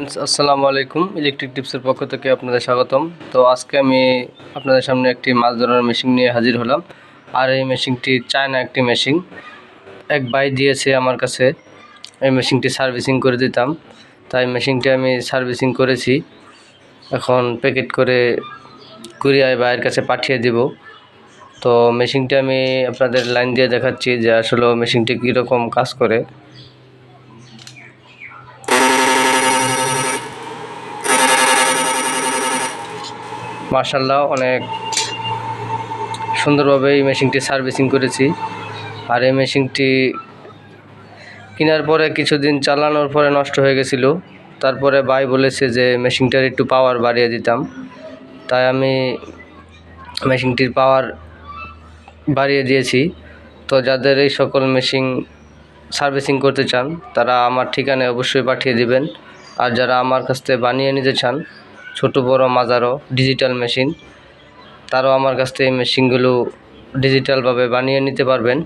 আসসালামু আলাইকুম। ইলেকট্রিক টিপসের পক্ষ থেকে আপনাদের স্বাগতম। তো আজকে আমি আপনাদের সামনে একটি মাছ ধরার মেশিন নিয়ে হাজির হলাম। আর এই মেশিনটি চায়না একটি মেশিন এক ভাই দিয়েছে আমার কাছে। এই মেশিনটি সার্ভিসিং করে দিতাম। তাই মেশিনটি আমি সার্ভিসিং করেছি। এখন প্যাকেট করে কুরিয়ায় ভাইয়ের কাছে পাঠিয়ে দিব। তো মেশিনটি আমি আপনাদের লাইন দিয়ে দেখাচ্ছি যে আসলে মেশিনটি কীরকম কাজ করে। মার্শাল্লাহ অনেক সুন্দরভাবে এই মেশিনটি সার্ভিসিং করেছি। আর এই মেশিনটি কেনার পরে কিছুদিন চালানোর পরে নষ্ট হয়ে গেছিল। তারপরে ভাই বলেছে যে মেশিনটার একটু পাওয়ার বাড়িয়ে দিতাম। তাই আমি মেশিনটির পাওয়ার বাড়িয়ে দিয়েছি। তো যাদের এই সকল মেশিন সার্ভিসিং করতে চান, তারা আমার ঠিকানায় অবশ্যই পাঠিয়ে দিবেন। আর যারা আমার কাছ থেকে বানিয়ে নিতে চান ছোট, বড় মাজারও ডিজিটাল মেশিন তারাও আমার কাছ থেকে এই মেশিনগুলো ডিজিটালভাবে বানিয়ে নিতে পারবেন।